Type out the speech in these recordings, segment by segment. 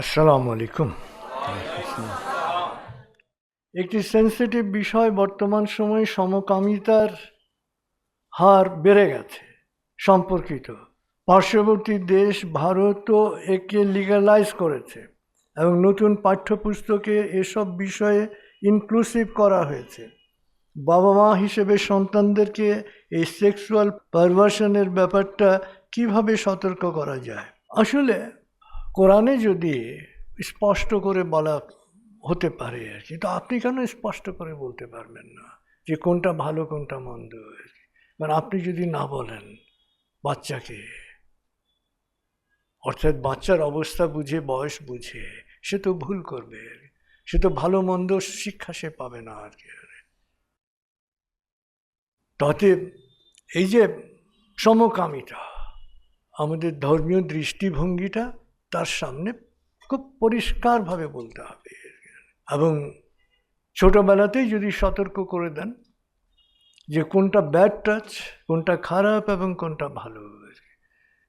আসসালামু আলাইকুম। একটি সেন্সিটিভ বিষয় বর্তমান সময়ে সমকামিতার হার বেড়ে গেছে, সম্পর্কিত। পার্শ্ববর্তী দেশ ভারতও একে লিগালাইজ করেছে এবং নতুন পাঠ্যপুস্তকে এসব বিষয়ে ইনক্লুসিভ করা হয়েছে। বাবা মা হিসেবে সন্তানদেরকে এই সেক্সুয়াল পারভার্সনের ব্যাপারটা কীভাবে সতর্ক করা যায়? আসলে কোরআনে যদি স্পষ্ট করে বলা হতে পারে আর কি, তো আপনি কেন স্পষ্ট করে বলতে পারবেন না যে কোনটা ভালো, কোনটা মন্দ? কারণ আপনি যদি না বলেন বাচ্চাকে, অর্থাৎ বাচ্চার অবস্থা বুঝে, বয়স বুঝে, সে তো ভুল করবে, সে তো ভালো, মন্দ শিক্ষা সে পাবে না আর কি। তাতে এই যে সমকামিতা, আমাদের ধর্মীয় দৃষ্টিভঙ্গিটা তার সামনে খুব পরিষ্কারভাবে বলতে হবে। এবং ছোটোবেলাতেই যদি সতর্ক করে দেন যে কোনটা ব্যাড টাচ কোনটা খারাপ এবং কোনটা ভালো।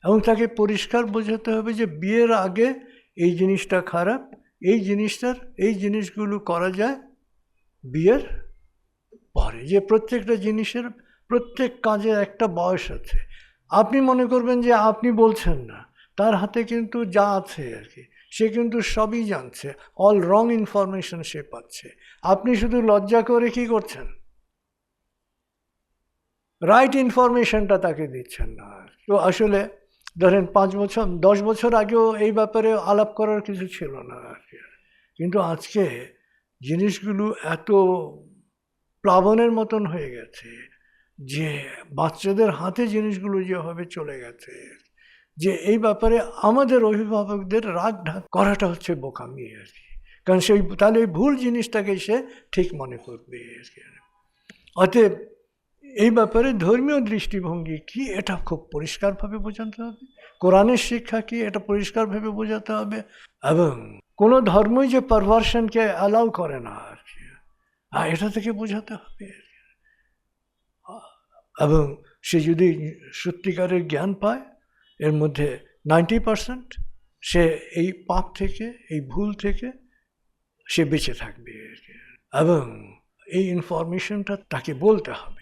এবং তাকে পরিষ্কার বোঝাতে হবে যে বিয়ের আগে এই জিনিসটা খারাপ, এই জিনিসটার, এই জিনিসগুলো করা যায় বিয়ের পরে। যে প্রত্যেকটা জিনিসের প্রত্যেক কাজের একটা বয়স আছে। আপনি মনে করবেন যে আপনি বলছেন না। তার হাতে কিন্তু যা আছে আর কি, সে কিন্তু সবই জানছে অল রং ইনফরমেশন সে পাচ্ছে। আপনি শুধু লজ্জা করে কি করছেন? রাইট ইনফরমেশনটা তাকে দিচ্ছেন না। তো আসলে ধরেন পাঁচ বছর, দশ বছর আগেও এই ব্যাপারে আলাপ করার কিছু ছিল না আর কি। কিন্তু আজকে জিনিসগুলো এত প্লাবনের মতন হয়ে গেছে যে বাচ্চাদের হাতে জিনিসগুলো যেভাবে চলে গেছে। যে এই ব্যাপারে আমাদের অভিভাবকদের রাগ ঢাক করাটা হচ্ছে বোকামি আর কি। কারণ সেই, তাহলে এই ভুল জিনিসটাকে সে ঠিক মনে করবে আর কি। অতএব এই ব্যাপারে ধর্মীয় দৃষ্টিভঙ্গি কি, এটা খুব পরিষ্কারভাবে বোঝাতে হবে। কোরআনের শিক্ষা কি, এটা পরিষ্কারভাবে বোঝাতে হবে। এবং কোনো ধর্মই যে পারভার্সনকে অ্যালাউ করে না আর কি। আর এটা থেকে বোঝাতে হবে। এবং সে যদি সত্যিকারের জ্ঞান পায় এর মধ্যে নাইনটি পারসেন্ট সে এই পাপ থেকে, এই ভুল থেকে সে বেঁচে থাকবে। এবং এই ইনফরমেশনটা তাকে বলতে হবে